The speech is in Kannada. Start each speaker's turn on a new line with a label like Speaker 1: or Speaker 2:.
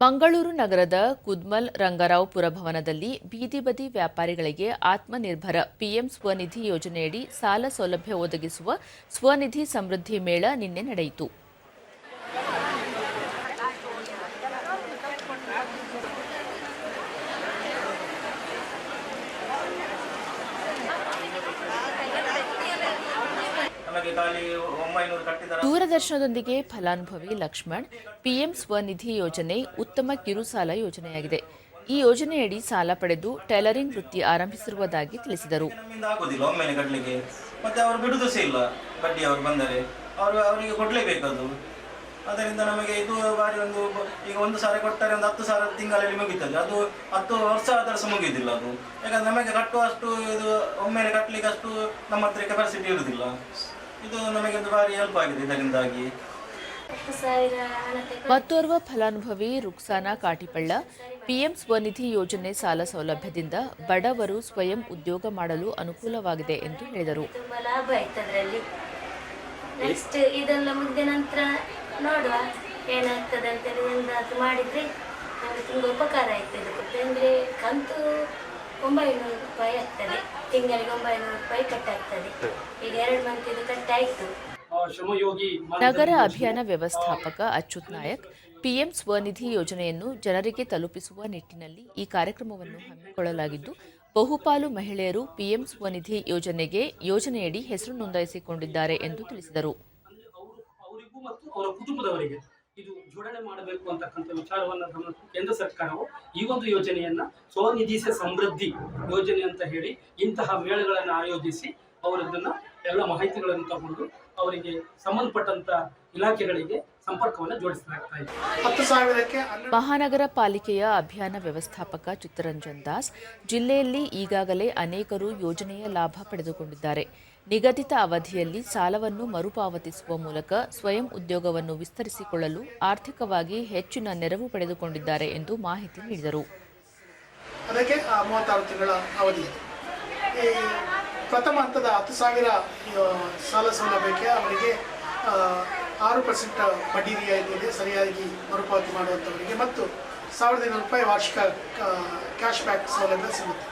Speaker 1: ಮಂಗಳೂರು ನಗರದ ಕುದ್ಮಲ್ ರಂಗರಾವ್ ಪುರಭವನದಲ್ಲಿ ಬೀದಿ ಬದಿ ವ್ಯಾಪಾರಿಗಳಿಗೆ ಆತ್ಮನಿರ್ಭರ ಪಿಎಂ ಸ್ವನಿಧಿ ಯೋಜನೆಯಡಿ ಸಾಲ ಸೌಲಭ್ಯ ಒದಗಿಸುವ ಸ್ವನಿಧಿ ಸಮೃದ್ಧಿ ಮೇಳ ನಿನ್ನೆ ನಡೆಯಿತು
Speaker 2: ನಮಗೆ ಖಾಲಿ ಒಂಬೈನೂರು ಕಟ್ಟಿದ
Speaker 1: ದೂರದರ್ಶನದೊಂದಿಗೆ ಫಲಾನುಭವಿ ಲಕ್ಷ್ಮಣ್ ಪಿಎಂ ಸ್ವನಿಧಿ ಯೋಜನೆ ಉತ್ತಮ ಕಿರುಸಾಲ ಯೋಜನೆಯಾಗಿದೆ. ಈ ಯೋಜನೆಯಡಿ ಸಾಲ ಪಡೆದು ಟೈಲರಿಂಗ್ ವೃತ್ತಿ ಆರಂಭಿಸಿರುವುದಾಗಿ ತಿಳಿಸಿದರು.
Speaker 2: ಮತ್ತೆ ಅವರು ಬಿಡುದು ಸಹ ಇಲ್ಲ. ಬಡ್ಡಿ ಅವರು ಬಂದರೆ ಅವರು ಅವರಿಗೆ ಕೊಡಲೇಬೇಕು ಅದು ಅದರಿಂದ ನಮಗೆ ಇದು ಬಾರಿ ಒಂದು ಈಗ ಒಂದು ಸಾವಿರ ಕೊಟ್ಟರೆ ಒಂದು ಹತ್ತು ಸಾವಿರ ತಿಂಗಳಲ್ಲಿ ಮುಗೀತದೆ. ಅದು ಹತ್ತು ವರ್ಷ ಆದರೆ ಸಹ ಮುಗಿಯುವುದಿಲ್ಲ ಅದು. ಯಾಕಂದ್ರೆ ನಮಗೆ ಕಟ್ಟುವಷ್ಟು ಇದು ಒಮ್ಮೆಲೆ ಕಟ್ಟಲಿಕ್ಕೆ ಅಷ್ಟು ನಮ್ಮ ಹತ್ರ ಕೆಪಾಸಿಟಿ ಇರುವುದಿಲ್ಲ ಇದು ನಮಗೆ ಒಂದು ಹೆಲ್ಪ್ ಆಗಿದೆ. ಇದರಿಂದಾಗಿ
Speaker 1: ಮತ್ತೋರ್ವ ಫಲಾನುಭವಿ ರುಕ್ಸಾನಾ ಕಾಟಿಪಳ್ಳ ಪಿಎಂ ಸ್ವನಿಧಿ ಯೋಜನೆ ಸಾಲ ಸೌಲಭ್ಯದಿಂದ ಬಡವರು ಸ್ವಯಂ ಉದ್ಯೋಗ ಮಾಡಲು ಅನುಕೂಲವಾಗಿದೆ ಎಂದು ಹೇಳಿದರು.
Speaker 3: ತುಂಬ ಲಾಭ ಆಯ್ತು ಅದರಲ್ಲಿ. ನೆಕ್ಸ್ಟ್ ಇದೆಲ್ಲ ಮುಗಿದ ನಂತರ ನೋಡುವ ಏನಾಗ್ತದೆ ಅಂತೇಳಿ ಎಂದಾದ್ರು ಮಾಡಿದ್ರೆ ನಮಗೆ ತುಂಬ ಉಪಕಾರ ಆಯ್ತು ಇದಕ್ಕೆ. ಅಂದರೆ ಕಂತು ಒಂಬೈನೂರು ರೂಪಾಯಿ ಆಗ್ತದೆ. ತಿಂಗಳಿಗೆ ಒಂಬೈನೂರು ರೂಪಾಯಿ ಕಟ್ಟಾಗ್ತದೆ. ಈಗ ಎರಡು ಮಂತ್ ಇದು ಕಟ್ಟಾಯಿತು.
Speaker 1: ನಗರ ಅಭಿಯಾನ ವ್ಯವಸ್ಥಾಪಕ ಅಚ್ಯುತ್ ನಾಯಕ್ ಪಿಎಂ ಸ್ವನಿಧಿ ಯೋಜನೆಯನ್ನು ಜನರಿಗೆ ತಲುಪಿಸುವ ನಿಟ್ಟಿನಲ್ಲಿ ಈ ಕಾರ್ಯಕ್ರಮವನ್ನು ಹಮ್ಮಿಕೊಳ್ಳಲಾಗಿದ್ದು ಬಹುಪಾಲು ಮಹಿಳೆಯರು ಪಿಎಂ ಸ್ವನಿಧಿ ಯೋಜನೆಗೆ ಯೋಜನೆಯಡಿ ಹೆಸರು ನೋಂದಾಯಿಸಿಕೊಂಡಿದ್ದಾರೆ ಎಂದು ತಿಳಿಸಿದರು.
Speaker 4: ಇದು ಜೋಡಣೆ ಮಾಡಬೇಕು ಅಂತಕ್ಕಂಥ ವಿಚಾರವನ್ನು ಗಮನಿಸಿ ಕೇಂದ್ರ ಸರ್ಕಾರವು ಈ ಒಂದು ಯೋಜನೆಯನ್ನ ಸ್ವನಿಧಿ ಸಮೃದ್ಧಿ ಯೋಜನೆ ಅಂತ ಹೇಳಿ ಇಂತಹ ಮೇಳಗಳನ್ನು ಆಯೋಜಿಸಿ ಅವರದನ್ನ ಎಲ್ಲ ಮಾಹಿತಿಗಳನ್ನು ತಗೊಂಡು ಅವರಿಗೆ ಸಂಬಂಧಪಟ್ಟಂತ ಇಲಾಖೆಗಳಿಗೆ ಸಂಪರ್ಕವನ್ನು ಜೋಡಿಸಲಾಗ್ತಾ ಇದೆ.
Speaker 5: ಹತ್ತು ಸಾವಿರಕ್ಕೆ
Speaker 1: ಮಹಾನಗರ ಪಾಲಿಕೆಯ ಅಭಿಯಾನ ವ್ಯವಸ್ಥಾಪಕ ಚಿತ್ತರಂಜನ್ ದಾಸ್ ಜಿಲ್ಲೆಯಲ್ಲಿ ಈಗಾಗಲೇ ಅನೇಕರು ಯೋಜನೆಯ ಲಾಭ ಪಡೆದುಕೊಂಡಿದ್ದಾರೆ. ನಿಗದಿತ ಅವಧಿಯಲ್ಲಿ ಸಾಲವನ್ನು ಮರುಪಾವತಿಸುವ ಮೂಲಕ ಸ್ವಯಂ ಉದ್ಯೋಗವನ್ನು ವಿಸ್ತರಿಸಿಕೊಳ್ಳಲು ಆರ್ಥಿಕವಾಗಿ ಹೆಚ್ಚಿನ ನೆರವು ಪಡೆದುಕೊಂಡಿದ್ದಾರೆ ಎಂದು ಮಾಹಿತಿ ನೀಡಿದರು.
Speaker 5: ಪ್ರಥಮ ಹಂತದ ಹತ್ತು ಸಾವಿರ ಸಾಲ ಸೌಲಭ್ಯಕ್ಕೆ ಅವರಿಗೆ ಆರು ಪರ್ಸೆಂಟ್ ಬಡ್ಡಿ ರಿಯಾಯಿತಿ ಇದೆ ಸರಿಯಾಗಿ ಮರುಪಾವತಿ ಮಾಡುವಂಥವರಿಗೆ ಮತ್ತು ಸಾವಿರದ ಐನೂರು ರೂಪಾಯಿ ವಾರ್ಷಿಕ ಕ್ಯಾಶ್ ಬ್ಯಾಕ್ ಸೌಲಭ್ಯ ಸಿಗುತ್ತೆ.